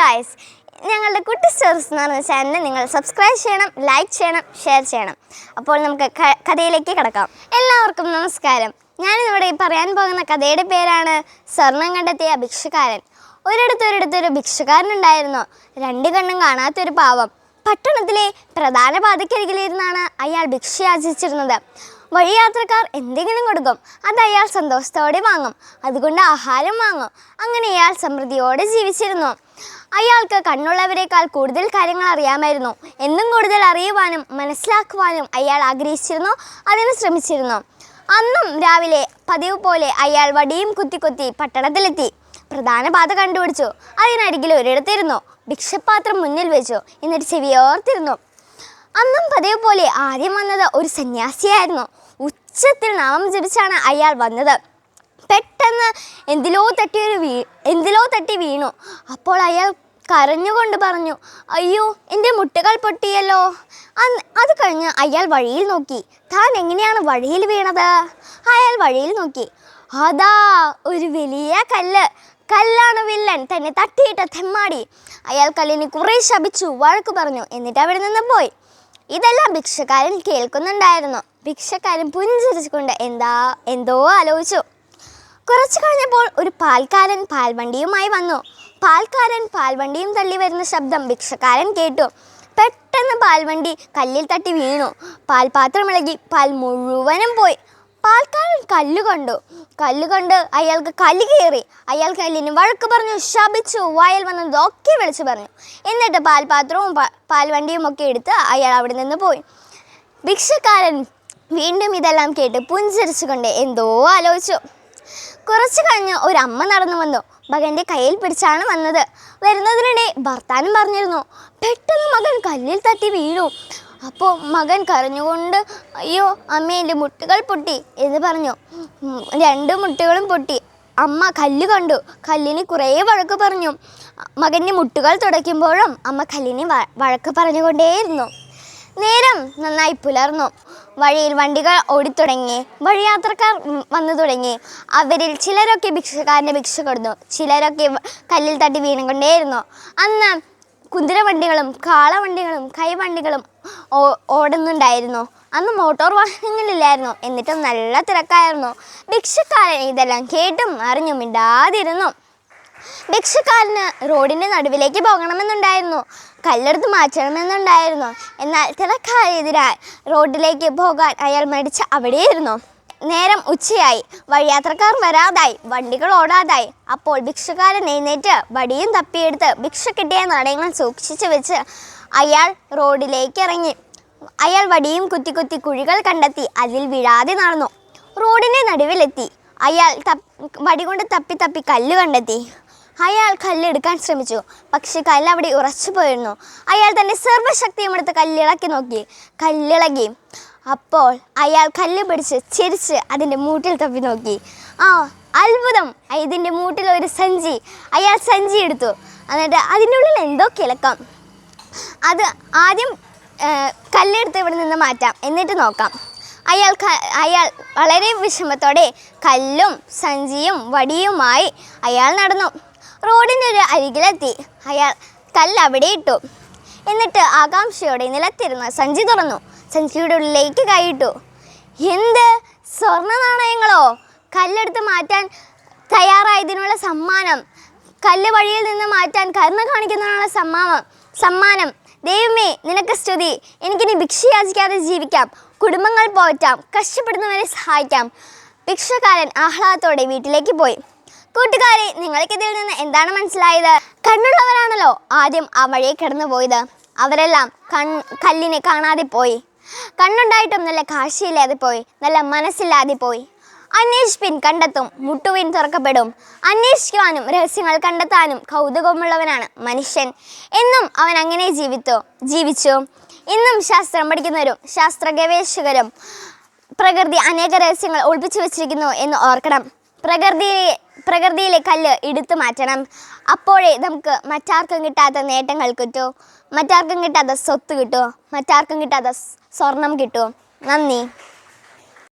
Guys ഞങ്ങളുടെ കുട്ടി stories എന്ന് പറഞ്ഞ ചാനൽ നിങ്ങൾ സബ്സ്ക്രൈബ് ചെയ്യണം ലൈക്ക് ചെയ്യണം ഷെയർ ചെയ്യണം. അപ്പോൾ നമുക്ക് കഥയിലേക്ക് കിടക്കാം. എല്ലാവർക്കും നമസ്കാരം. ഞാനിവിടെ പറയാൻ പോകുന്ന കഥയുടെ പേരാണ് സ്വർണം കണ്ടെത്തിയ ഭിക്ഷുകാരൻ ഒരിടത്ത് ഒരിടത്തൊരു ഭിക്ഷക്കാരനുണ്ടായിരുന്നു രണ്ട് കണ്ണും കാണാത്തൊരു പാവം. പട്ടണത്തിലെ പ്രധാന പാതയ്ക്കരികിലിരുന്നാണ് അയാൾ ഭിക്ഷ യാചിച്ചിരുന്നത് വഴിയാത്രക്കാർ എന്തെങ്കിലും കൊടുക്കും അത് അയാൾ സന്തോഷത്തോടെ വാങ്ങും അതുകൊണ്ട് ആഹാരം വാങ്ങും. അങ്ങനെ അയാൾ സമൃദ്ധിയോടെ ജീവിച്ചിരുന്നു. അയാൾക്ക് കണ്ണുള്ളവരെക്കാൾ കൂടുതൽ കാര്യങ്ങൾ അറിയാമായിരുന്നു. എന്നും കൂടുതൽ അറിയുവാനും മനസ്സിലാക്കുവാനും അയാൾ ആഗ്രഹിച്ചിരുന്നു അതിന് ശ്രമിച്ചിരുന്നു. അന്നും രാവിലെ പതിവ് പോലെ അയാൾ വടിയും കുത്തി കുത്തി പട്ടണത്തിലെത്തി. പ്രധാന പാത കണ്ടുപിടിച്ചു. അതിനരികിൽ ഒരിടത്തിരുന്നു. ഭിക്ഷപാത്രം മുന്നിൽ വെച്ചു. എന്നിട്ട് ചെവിയോർത്തിരുന്നു അന്നും പതിവ് പോലെ ആദ്യം വന്നത് ഒരു സന്യാസിയായിരുന്നു. ഉച്ചത്തിൽ നാമം ജപിച്ചാണ് അയാൾ വന്നത്. പെട്ടെന്ന് എന്തിലോ തട്ടിയൊരു വീ എന്തിലോ തട്ടി വീണു. അപ്പോൾ അയാൾ കരഞ്ഞുകൊണ്ട് പറഞ്ഞു അയ്യോ എന്റെ മുട്ടുകൾ പൊട്ടിയല്ലോ. അത് കഴിഞ്ഞ് അയാൾ വഴിയിൽ നോക്കി. താൻ എങ്ങനെയാണ് വഴിയിൽ വീണത്? അയാൾ വഴിയിൽ നോക്കി. അതാ ഒരു വലിയ കല്ല്. കല്ലാണ് വില്ലൻ തന്നെ തട്ടിയിട്ട തെമ്മാടി. അയാൾ കല്ലിന് കുറേ ശപിച്ചു വഴക്ക് പറഞ്ഞു. എന്നിട്ട് അവിടെ നിന്ന് പോയി. ഇതെല്ലാം ഭിക്ഷക്കാരൻ കേൾക്കുന്നുണ്ടായിരുന്നു. ഭിക്ഷക്കാരൻ പുഞ്ചിരിച്ചുകൊണ്ട് എന്താ എന്തോ ആലോചിച്ചു. കുറച്ചു കഴിഞ്ഞപ്പോൾ ഒരു പാൽക്കാരൻ പാൽവണ്ടിയുമായി വന്നു. പാൽക്കാരൻ പാൽവണ്ടിയും തള്ളി വരുന്ന ശബ്ദം ഭിക്ഷക്കാരൻ കേട്ടു. പെട്ടെന്ന് പാൽവണ്ടി കല്ലിൽ തട്ടി വീണു. പാൽപാത്രം ഇളകി പാൽ മുഴുവനും പോയി. പാൽക്കാരൻ കല്ല് കണ്ടു. കല്ല് കണ്ട് അയാൾക്ക് കല്ല് കയറി അയാൾ കല്ലിന് വഴക്ക് പറഞ്ഞു ശപിച്ചു. വായൽ വന്നതൊക്കെ വിളിച്ചു പറഞ്ഞു. എന്നിട്ട് പാൽപാത്രവും പാൽവണ്ടിയും ഒക്കെ എടുത്ത് അയാൾ അവിടെ നിന്ന് പോയി. ഭിക്ഷക്കാരൻ വീണ്ടും ഇതെല്ലാം കേട്ട് പുഞ്ചിരിച്ചുകൊണ്ട് എന്തോ ആലോചിച്ചു. കുറച്ച് കഴിഞ്ഞ് ഒരു അമ്മ നടന്നു വന്നു. മകന്റെ കയ്യിൽ പിടിച്ചാണ് വന്നത്. വരുന്നതിനിടെ ഭർത്താനും പറഞ്ഞിരുന്നു. പെട്ടെന്ന് മകൻ കല്ലിൽ തട്ടി വീണു. അപ്പോൾ മകൻ കരഞ്ഞുകൊണ്ട് അയ്യോ അമ്മ എന്റെ മുട്ടുകൾ പൊട്ടി എന്ന് പറഞ്ഞു. രണ്ട് മുട്ടുകളും പൊട്ടി. അമ്മ കല്ല് കണ്ടു. കല്ലിന് കുറേ വഴക്ക് പറഞ്ഞു. മകന്റെ മുട്ടുകൾ തുടയ്ക്കുമ്പോഴും അമ്മ കല്ലിന് വഴക്ക് പറഞ്ഞുകൊണ്ടേയിരുന്നു. നേരം നന്നായി പുലർന്നു. വഴിയിൽ വണ്ടികൾ ഓടിത്തുടങ്ങി വഴിയാത്രക്കാർ വന്നു തുടങ്ങി. അവരിൽ ചിലരൊക്കെ ഭിക്ഷക്കാരന്റെ ഭിക്ഷ കൊടുത്തു ചിലരൊക്കെ കല്ലിൽ തട്ടി വീണുകൊണ്ടേയിരുന്നു. അന്ന് കുതിരവണ്ടികളും കാളവണ്ടികളും കൈവണ്ടികളും ഓ- ഓടുന്നുണ്ടായിരുന്നു. അന്ന് മോട്ടോർ വാഹനങ്ങളില്ലായിരുന്നു എന്നിട്ടും നല്ല തിരക്കായിരുന്നു. ഭിക്ഷക്കാരൻ ഇതെല്ലാം കേട്ടും അറിഞ്ഞും മിണ്ടാതിരുന്നു. ഭിക്ഷക്കാരന് റോഡിന്റെ നടുവിലേക്ക് പോകണമെന്നുണ്ടായിരുന്നു. കല്ലെടുത്ത് മാറ്റണമെന്നുണ്ടായിരുന്നു. എന്നാൽ തിരക്കായതിനാൽ റോഡിലേക്ക് പോകാൻ അയാൾ മടിച്ച് അവിടെയിരുന്നു. നേരം ഉച്ചയായി. വഴിയാത്രക്കാർ വരാതായി. വണ്ടികൾ ഓടാതായി. അപ്പോൾ ഭിക്ഷക്കാരൻ എഴുന്നേറ്റ് വടിയും തപ്പിയെടുത്ത് ഭിക്ഷ കിട്ടിയ നാണയങ്ങൾ സൂക്ഷിച്ചു വെച്ച് അയാൾ റോഡിലേക്ക് ഇറങ്ങി. അയാൾ വടിയും കുത്തി കുത്തി കുഴികൾ കണ്ടെത്തി അതിൽ വീഴാതെ നടന്നു. റോഡിന്റെ നടുവിലെത്തി. അയാൾ തപ്പ് വടി കൊണ്ട് തപ്പി തപ്പി കല്ല് കണ്ടെത്തി. അയാൾ കല്ലെടുക്കാൻ ശ്രമിച്ചു. പക്ഷെ കല്ല് അവിടെ ഉറച്ചു പോയിരുന്നു. അയാൾ തന്റെ സർവശക്തിയും എടുത്ത് കല്ലിളക്കി നോക്കി. കല്ലിളകി. അപ്പോൾ അയാൾ കല്ല് പിടിച്ച് ചിരിച്ച് അതിന്റെ മൂട്ടിൽ തപ്പി നോക്കി. ആ അത്ഭുതം. ഇതിന്റെ മൂട്ടിൽ ഒരു സഞ്ചി. അയാൾ സഞ്ചി എടുത്തു. എന്നിട്ട് അതിന്റെ ഉള്ളിൽ എന്തോ കിളക്കാം. അത് ആദ്യം കല്ലെടുത്ത് ഇവിടെ നിന്ന് മാറ്റാം. എന്നിട്ട് നോക്കാം. അയാൾ അയാൾ വളരെ വിഷമത്തോടെ കല്ലും സഞ്ചിയും വടിയുമായി അയാൾ നടന്നു. റോഡിന്റെ ഒരു അരികിലെത്തി. അയാൾ കല്ല് അവിടെ ഇട്ടു. എന്നിട്ട് ആകാംക്ഷയോടെ നിലത്തിരുന്ന് സഞ്ചി തുറന്നു. സഞ്ചിയുടെ ഉള്ളിലേക്ക് കൈയിട്ടു. എന്ത്? സ്വർണ നാണയങ്ങളോ? കല്ലെടുത്ത് മാറ്റാൻ തയ്യാറായതിനുള്ള സമ്മാനം. കല്ല് വഴിയിൽ നിന്ന് മാറ്റാൻ കരുണ കാണിക്കുന്നതിനുള്ള സമ്മാനം സമ്മാനം. ദൈവമേ നിനക്ക് സ്തുതി. എനിക്കിനി ഭിക്ഷ യാചിക്കാതെ ജീവിക്കാം. കുടുംബങ്ങൾ പോറ്റാം. കഷ്ടപ്പെടുന്നവരെ സഹായിക്കാം. ഭിക്ഷക്കാരൻ ആഹ്ലാദത്തോടെ വീട്ടിലേക്ക് പോയി. കൂട്ടുകാരെ നിങ്ങൾക്ക് ഇതിൽ നിന്ന് എന്താണ് മനസ്സിലായത്? കണ്ണുള്ളവരാണല്ലോ ആദ്യം ആ വഴിയെ കിടന്നു പോയത്. അവരെല്ലാം കൺ കല്ലിനെ കാണാതെ പോയി. കണ്ണുണ്ടായിട്ടും നല്ല കാഴ്ചയില്ലാതെ പോയി നല്ല മനസ്സില്ലാതെ പോയി. അന്വേഷിപ്പിൻ കണ്ടെത്തും മുട്ടുവിൻ തുറക്കപ്പെടും. അന്വേഷിക്കുവാനും രഹസ്യങ്ങൾ കണ്ടെത്താനും കൗതുകമുള്ളവനാണ് മനുഷ്യൻ. എന്നും അവൻ അങ്ങനെ ജീവിച്ചു ജീവിച്ചു. ഇന്നും ശാസ്ത്രം പഠിക്കുന്നവരും ശാസ്ത്ര ഗവേഷകരും പ്രകൃതി അനേക രഹസ്യങ്ങൾ ഒളിപ്പിച്ചു വച്ചിരിക്കുന്നു എന്ന് ഓർക്കണം. പ്രകൃതിയിലെ പ്രകൃതിയിലെ കല്ല് എടുത്തു മാറ്റണം. അപ്പോഴേ നമുക്ക് മറ്റാർക്കും കിട്ടാത്ത നേട്ടങ്ങൾ കിട്ടൂ. മറ്റാർക്കും കിട്ടാത്ത സ്വത്ത് കിട്ടുമോ മറ്റാർക്കും കിട്ടാത്ത സ്വർണം കിട്ടുമോ നന്ദി.